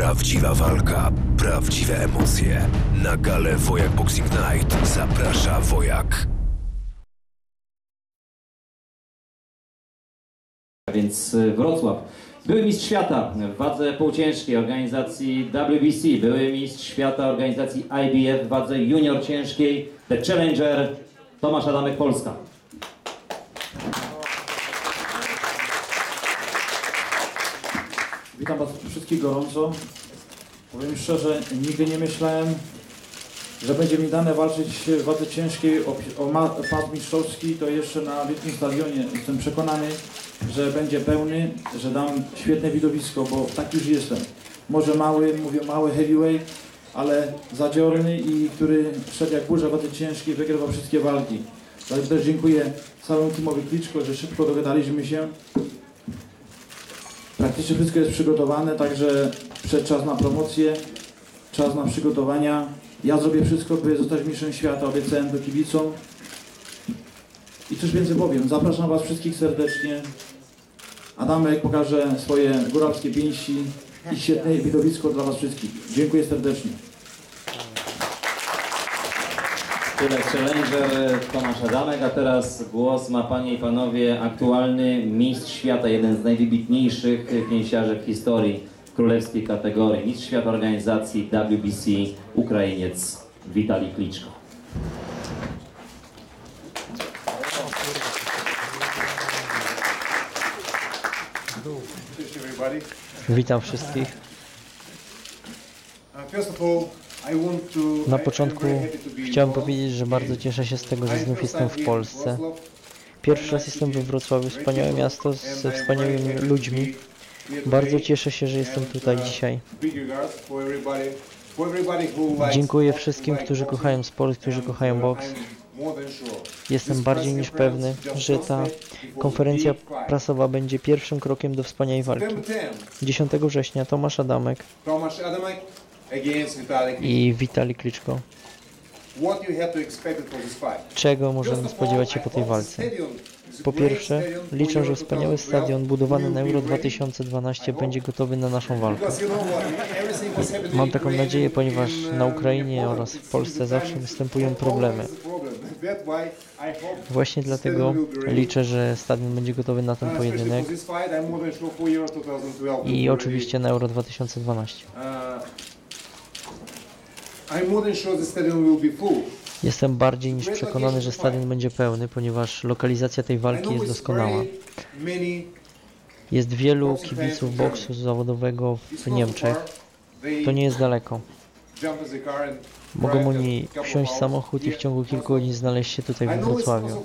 Prawdziwa walka, prawdziwe emocje. Na galę Wojak Boxing Night zaprasza Wojak. Więc y, Wrocław. Były mistrz świata w wadze półciężkiej organizacji WBC, były mistrz świata organizacji IBF w wadze junior ciężkiej, The Challenger, Tomasz Adamek, Polska. Witam Was wszystkich gorąco. Powiem szczerze, nigdy nie myślałem, że będzie mi dane walczyć w wadze ciężkiej o, o pas mistrzowski, to jeszcze na wielkim stadionie. Jestem przekonany, że będzie pełny, że dam świetne widowisko, bo tak już jestem. Może mały, mówię mały heavyweight, ale zadziorny i który szedł jak burza w wadze ciężkiej, wygrywa wszystkie walki. Dlatego też dziękuję całemu teamowi Kliczko, że szybko dogadaliśmy się. Praktycznie wszystko jest przygotowane, także przed czas na promocję, czas na przygotowania. Ja zrobię wszystko, by zostać mistrzem świata, obiecałem do kibicom. I cóż więcej powiem, zapraszam Was wszystkich serdecznie. Adamek pokaże swoje góralskie pięści i świetne widowisko dla Was wszystkich. Dziękuję serdecznie. Tyle Challenger, Tomasz Adamek, a teraz głos ma Panie i Panowie aktualny mistrz świata, jeden z najwybitniejszych pięściarzy w historii królewskiej kategorii. Mistrz świata organizacji WBC, Ukrainiec Witali Kliczko. Witam wszystkich. First of all, Na początku chciałem powiedzieć, że bardzo cieszę się z tego, że znów jestem w Polsce. Pierwszy raz jestem we Wrocławiu, wspaniałe miasto ze wspaniałymi ludźmi. Bardzo cieszę się, że jestem tutaj dzisiaj. Who likes Dziękuję wszystkim, którzy kochają sport, którzy and, kochają uh, boks. Jestem bardziej niż pewny, że ta konferencja prasowa będzie pierwszym krokiem do wspaniałej walki. September 10, 10 września Tomasz Adamek I Witali Kliczko. Czego możemy spodziewać się po tej walce? Po pierwsze, liczę, że wspaniały stadion budowany na Euro 2012 będzie gotowy na naszą walkę. Mam taką nadzieję, ponieważ na Ukrainie oraz w Polsce zawsze występują problemy. Właśnie dlatego liczę, że stadion będzie gotowy na ten pojedynek i oczywiście na Euro 2012. Jestem bardziej niż przekonany, że stadion będzie pełny, ponieważ lokalizacja tej walki jest doskonała. Jest wielu kibiców boksu zawodowego w Niemczech. To nie jest daleko. Mogą oni wsiąść w samochód i w ciągu kilku godzin znaleźć się tutaj we Wrocławiu.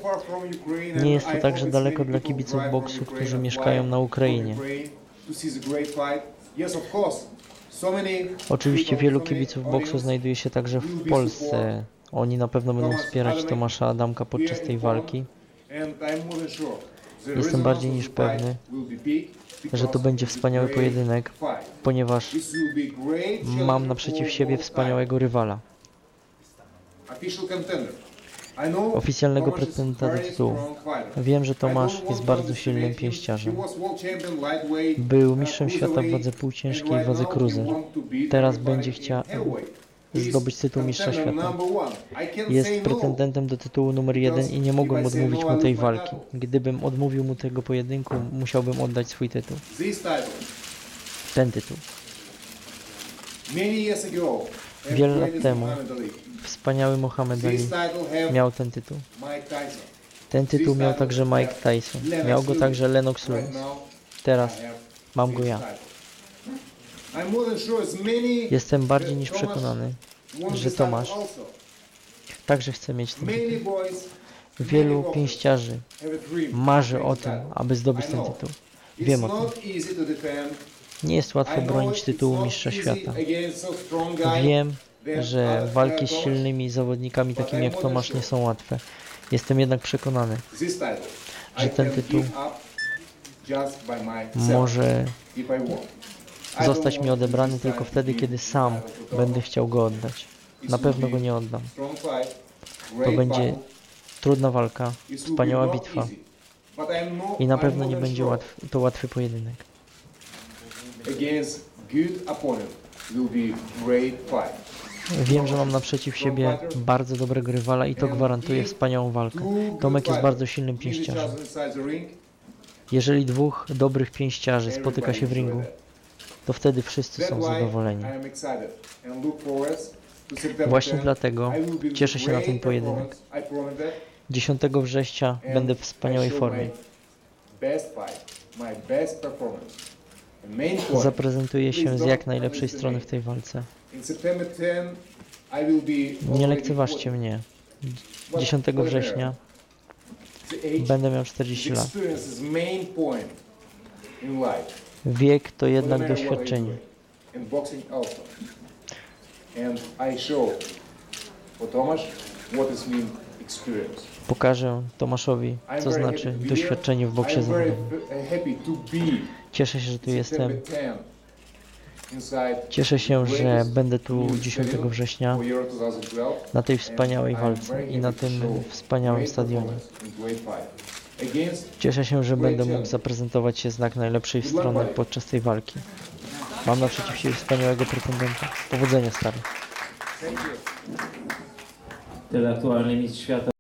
Nie jest to także daleko dla kibiców boksu, którzy mieszkają na Ukrainie. Oczywiście wielu kibiców boksu znajduje się także w Polsce. Oni na pewno będą wspierać Tomasza Adamka podczas tej walki, Jestem bardziej niż pewny, że to będzie wspaniały pojedynek, ponieważ mam naprzeciw siebie wspaniałego rywala, oficjalnego pretendenta do tytułu. Wiem, że Tomasz jest bardzo silnym pięściarzem. Był mistrzem świata w wadze półciężkiej i wadze cruiser. Teraz będzie chciał zdobyć tytuł mistrza świata. Jest pretendentem do tytułu numer jeden i nie mogłem odmówić mu tej walki. Gdybym odmówił mu tego pojedynku, musiałbym oddać swój tytuł. Ten tytuł. Wiele lat temu Wspaniały Mohamed Ali miał ten tytuł. Ten tytuł miał także Mike Tyson. Miał go także Lennox Lewis. Teraz mam go ja. Jestem bardziej niż przekonany, że Tomasz także chce mieć ten tytuł. Wielu pięściarzy marzy o tym, aby zdobyć ten tytuł. Wiem o tym. Nie jest łatwo bronić tytułu mistrza świata. Wiem, że walki z silnymi zawodnikami takimi jak Tomasz nie są łatwe. Jestem jednak przekonany, że ten tytuł może zostać mi odebrany tylko wtedy, kiedy sam będę chciał go oddać. Na pewno go nie oddam. To będzie trudna walka, wspaniała bitwa i na pewno nie będzie łatw, to łatwy pojedynek. Against good opponent. will be great fight. Wiem, że mam naprzeciw siebie bardzo dobrego rywala i to gwarantuje wspaniałą walkę. Tomek jest bardzo silnym pięściarzem. Jeżeli dwóch dobrych pięściarzy spotyka się w ringu, to wtedy wszyscy są zadowoleni. Właśnie 10. dlatego cieszę się na ten pojedynek. performance, I promise that. 10 września będę w wspaniałej formie. Zaprezentuję się z jak najlepszej strony w tej walce. in September 10, I will be Nie lekceważcie 40. mnie. But 10 whatever, września będę miał the 40 lat. Wiek to jednak doświadczenie. Pokażę Tomaszowi, co znaczy doświadczenie w boksie zawodowym. Cieszę się, że tu jestem. September 10 inside Cieszę się, że będę tu new 10 stadium września for Euro 2012. na tej wspaniałej walce i na tym wspaniałym stadionie. Cieszę się, że będę mógł zaprezentować się z jak najlepszej strony podczas tej walki. Mam naprzeciw siebie wspaniałego pretendenta. Powodzenia, stary. Tyle aktualny mistrz świata.